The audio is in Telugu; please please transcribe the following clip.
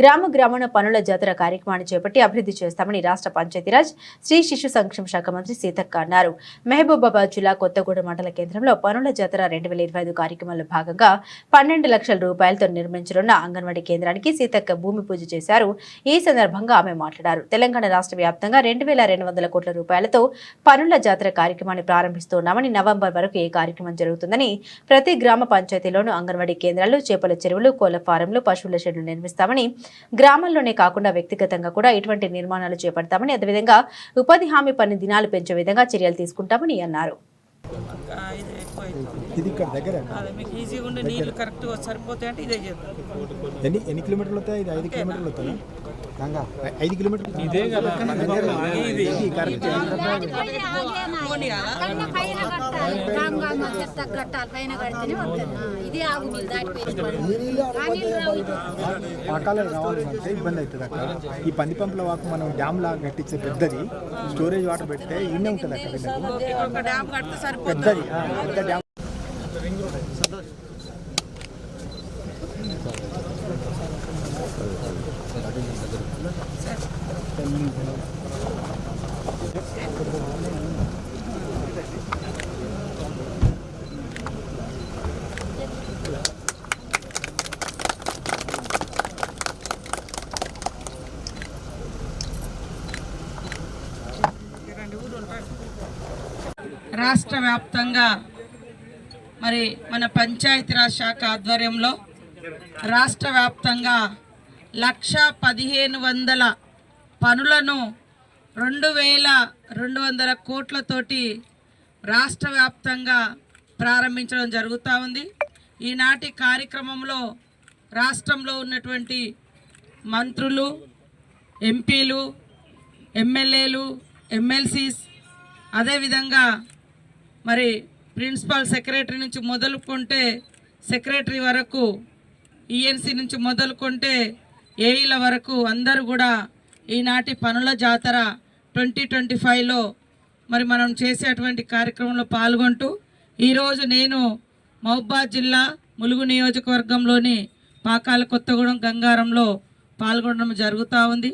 గ్రామ గ్రామణ పనుల జాతర కార్యక్రమాన్ని చేపట్టి అభివృద్ధి చేస్తామని రాష్ట్ర పంచాయతీరాజ్ స్త్రీ శిశు సంక్షేమ శాఖ మంత్రి సీతక్క అన్నారు. మహబూబాబాద్ జిల్లా కొత్తగూడెం మండల కేంద్రంలో పనుల జాతర రెండు వేల ఇరవై ఐదు కార్యక్రమంలో భాగంగా పన్నెండు లక్షల రూపాయలతో నిర్మించనున్న అంగన్వాడీ కేంద్రానికి సీతక్క భూమి పూజ చేశారు. ఈ సందర్భంగా ఆమె మాట్లాడారు. తెలంగాణ రాష్ట్ర వ్యాప్తంగా రెండు వేల రెండు వందల కోట్ల రూపాయలతో పనుల జాతర కార్యక్రమాన్ని ప్రారంభిస్తున్నామని నవంబర్ వరకు ఈ కార్యక్రమం జరుగుతుందని ప్రతి గ్రామ పంచాయతీలోనూ అంగన్వాడీ కేంద్రాలు చేపల చెరువులు కోళ్ళ ఫారంలు పశువుల షెడ్లు నిర్మిస్తామని గ్రామాల్లోనే కాకుండా వ్యక్తిగతంగా కూడా ఇటువంటి నిర్మాణాలు చేపడతామని అదేవిధంగా ఉపాధి హామీ పని దినాలు పెంచే విధంగా చర్యలు తీసుకుంటామని అన్నారు. ఇది ఇక్కడ దగ్గర మీకు ఈజీగా ఉండి నీళ్ళు కరెక్ట్గా సరిపోతాయి అంటే ఇదే చేద్దాం. ఎన్ని ఎన్ని కిలోమీటర్లు అవుతాయి ఇది ఐదు కిలోమీటర్లు అవుతుందా గంగా. ఐదు కిలోమీటర్లు. ఇదే ఇబ్బంది అవుతుంది అక్కడ ఈ పంది పంపుల వాకు మనం డ్యామ్ లాగా కట్టించే పెద్దది. స్టోరేజ్ వాటర్ పెడితే ఇన్నే ఉంటుంది అక్కడ. పెద్దది. పెద్ద డ్యామ్. రాష్ట్ర వ్యాప్తంగా మరి మన పంచాయతీరాజ్ శాఖ ఆధ్వర్యంలో రాష్ట్ర వ్యాప్తంగా లక్ష పదిహేను వందల పనులను రెండు వేల రెండు వందల కోట్లతోటి రాష్ట్ర వ్యాప్తంగా ప్రారంభించడం జరుగుతూ ఉంది. ఈనాటి కార్యక్రమంలో రాష్ట్రంలో ఉన్నటువంటి మంత్రులు ఎంపీలు ఎమ్మెల్యేలు ఎమ్మెల్సీస్ అదేవిధంగా మరి ప్రిన్సిపల్ సెక్రటరీ నుంచి మొదలుకుంటే సెక్రటరీ వరకు ఈఎన్సీ నుంచి మొదలుకుంటే ఏఈల వరకు అందరూ కూడా ఈనాటి పనుల జాతర ట్వంటీ ట్వంటీ ఫైవ్లో మరి మనం చేసేటువంటి కార్యక్రమంలో పాల్గొంటూ ఈరోజు నేను మహబాద్ జిల్లా ములుగు నియోజకవర్గంలోని పాకాల కొత్తగూడెం గంగారంలో పాల్గొనడం జరుగుతూ ఉంది.